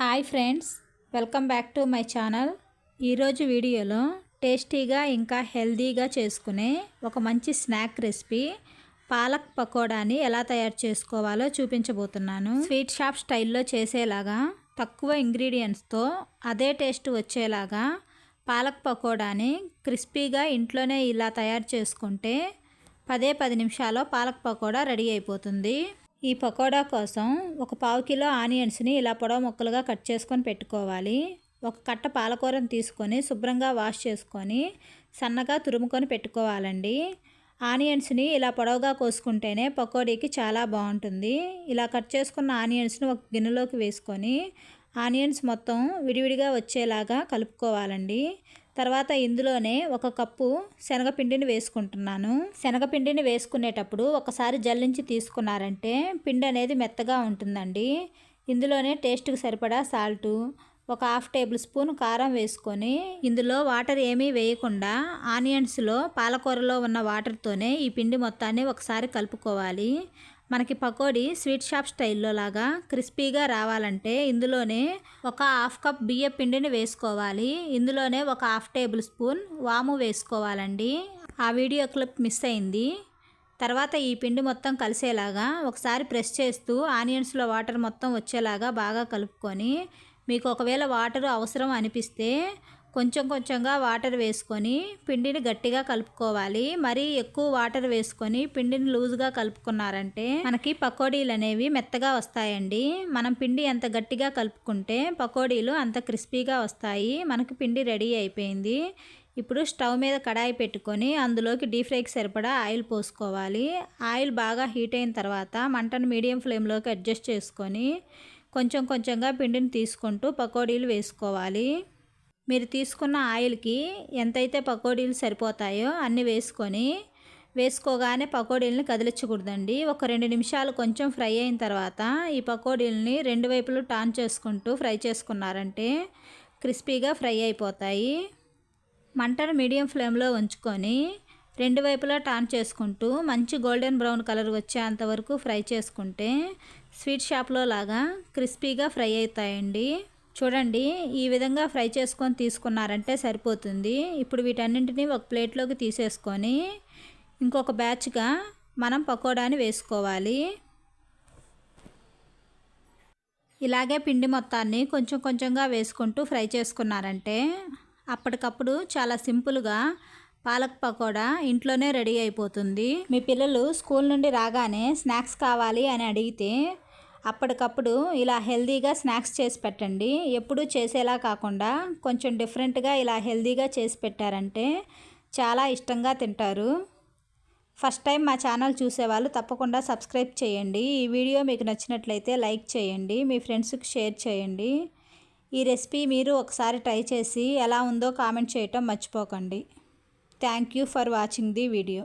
Hi friends welcome back to my channel. ఈరోజు వీడియోలో టేస్టీగా ఇంకా హెల్దీగా చేసుకునే ఒక మంచి స్నాక్ రెసిపీ పాలక్ పకోడాని ఎలా తయారు చేసుకోవాలో చూపించబోతున్నాను. స్వీట్ షాప్ స్టైల్లో చేసేలాగా తక్కువ ఇంగ్రీడియంట్స్తో అదే టేస్ట్ వచ్చేలాగా పాలక్ పకోడాని క్రిస్పీగా ఇంట్లోనే ఇలా తయారు చేసుకుంటే పదే పది నిమిషాల్లో పాలక్ పకోడా రెడీ అయిపోతుంది. ఈ పకోడా కోసం ఒక పావు కిలో ఆనియన్స్ని ఇలా పొడవు ముక్కలుగా కట్ చేసుకొని పెట్టుకోవాలి. ఒక కట్ట పాలకూరను తీసుకొని శుభ్రంగా వాష్ చేసుకొని సన్నగా తురుముకొని పెట్టుకోవాలండి. ఆనియన్స్ని ఇలా పొడవుగా కోసుకుంటేనే పకోడీకి చాలా బాగుంటుంది. ఇలా కట్ చేసుకున్న ఆనియన్స్ని ఒక గిన్నెలోకి వేసుకొని ఆనియన్స్ మొత్తం విడివిడిగా వచ్చేలాగా కలుపుకోవాలండి. తర్వాత ఇందులోనే ఒక కప్పు శనగపిండిని వేసుకుంటున్నాను. శనగపిండిని వేసుకునేటప్పుడు ఒకసారి జల్లించి తీసుకున్నారంటే పిండి అనేది మెత్తగా ఉంటుందండి. ఇందులోనే టేస్ట్కి సరిపడా సాల్టు ఒక హాఫ్ టేబుల్ స్పూన్ కారం వేసుకొని ఇందులో వాటర్ ఏమీ వేయకుండా ఆనియన్స్లో పాలకూరలో ఉన్న వాటర్తోనే ఈ పిండి మొత్తాన్ని ఒకసారి కలుపుకోవాలి. మనకి పకోడీ స్వీట్ షాప్ స్టైల్లో లాగా క్రిస్పీగా రావాలంటే ఇందులోనే ఒక హాఫ్ కప్ బియ్య పిండిని వేసుకోవాలి. ఇందులోనే ఒక హాఫ్ టేబుల్ స్పూన్ వాము వేసుకోవాలండి. ఆ వీడియో క్లిప్ మిస్ అయింది. తర్వాత ఈ పిండి మొత్తం కలిసేలాగా ఒకసారి ప్రెస్ చేస్తూ ఆనియన్స్లో వాటర్ మొత్తం వచ్చేలాగా బాగా కలుపుకొని మీకు ఒకవేళ వాటర్ అవసరం అనిపిస్తే కొంచెం కొంచెంగా వాటర్ వేసుకొని పిండిని గట్టిగా కలుపుకోవాలి. మరీ ఎక్కువ వాటర్ వేసుకొని పిండిని లూజ్గా కలుపుకున్నారంటే మనకి పకోడీలు అనేవి మెత్తగా వస్తాయండి. మనం పిండి ఎంత గట్టిగా కలుపుకుంటే పకోడీలు అంత క్రిస్పీగా వస్తాయి. మనకి పిండి రెడీ అయిపోయింది. ఇప్పుడు స్టవ్ మీద కడాయి పెట్టుకొని అందులోకి డీప్ ఫ్రైకి సరిపడా ఆయిల్ పోసుకోవాలి. ఆయిల్ బాగా హీట్ అయిన తర్వాత మంటను మీడియం ఫ్లేమ్లోకి అడ్జస్ట్ చేసుకొని కొంచెం కొంచెంగా పిండిని తీసుకుంటూ పకోడీలు వేసుకోవాలి. మీరు తీసుకున్న ఆయిల్కి ఎంతైతే పకోడీలు సరిపోతాయో అన్నీ వేసుకొని వేసుకోగానే పకోడీలని కదిలించకూడదండి. ఒక రెండు నిమిషాలు కొంచెం ఫ్రై అయిన తర్వాత ఈ పకోడీలని రెండు వైపులు టాన్ చేసుకుంటూ ఫ్రై చేసుకున్నారంటే క్రిస్పీగా ఫ్రై అయిపోతాయి. మంటను మీడియం ఫ్లేమ్లో ఉంచుకొని రెండు వైపులా టాన్ చేసుకుంటూ మంచి గోల్డెన్ బ్రౌన్ కలర్ వచ్చేంత వరకు ఫ్రై చేసుకుంటే స్వీట్ షాప్లో లాగా క్రిస్పీగా ఫ్రై అవుతాయండి. చూడండి ఈ విధంగా ఫ్రై చేసుకొని తీసుకున్నారంటే సరిపోతుంది. ఇప్పుడు వీటన్నింటినీ ఒక ప్లేట్లోకి తీసేసుకొని ఇంకొక బ్యాచ్గా మనం పకోడాని వేసుకోవాలి. ఇలాగే పిండి మొత్తాన్ని కొంచెం కొంచెంగా వేసుకుంటూ ఫ్రై చేసుకున్నారంటే అప్పటికప్పుడు చాలా సింపుల్గా పాలక్ పకోడా ఇంట్లోనే రెడీ అయిపోతుంది. మీ పిల్లలు స్కూల్ నుండి రాగానే స్నాక్స్ కావాలి అని అడిగితే అప్పటికప్పుడు ఇలా హెల్దీగా స్నాక్స్ చేసి పెట్టండి. ఎప్పుడు చేసేలా కాకుండా కొంచెం డిఫరెంట్గా ఇలా హెల్దీగా చేసి పెట్టారంటే చాలా ఇష్టంగా తింటారు. ఫస్ట్ టైం మా ఛానల్ చూసేవాళ్ళు తప్పకుండా సబ్స్క్రైబ్ చేయండి. ఈ వీడియో మీకు నచ్చినట్లయితే లైక్ చేయండి. మీ ఫ్రెండ్స్కి షేర్ చేయండి. ఈ రెసిపీ మీరు ఒకసారి ట్రై చేసి ఎలా ఉందో కామెంట్ చేయటం మర్చిపోకండి. Thank you for watching the video.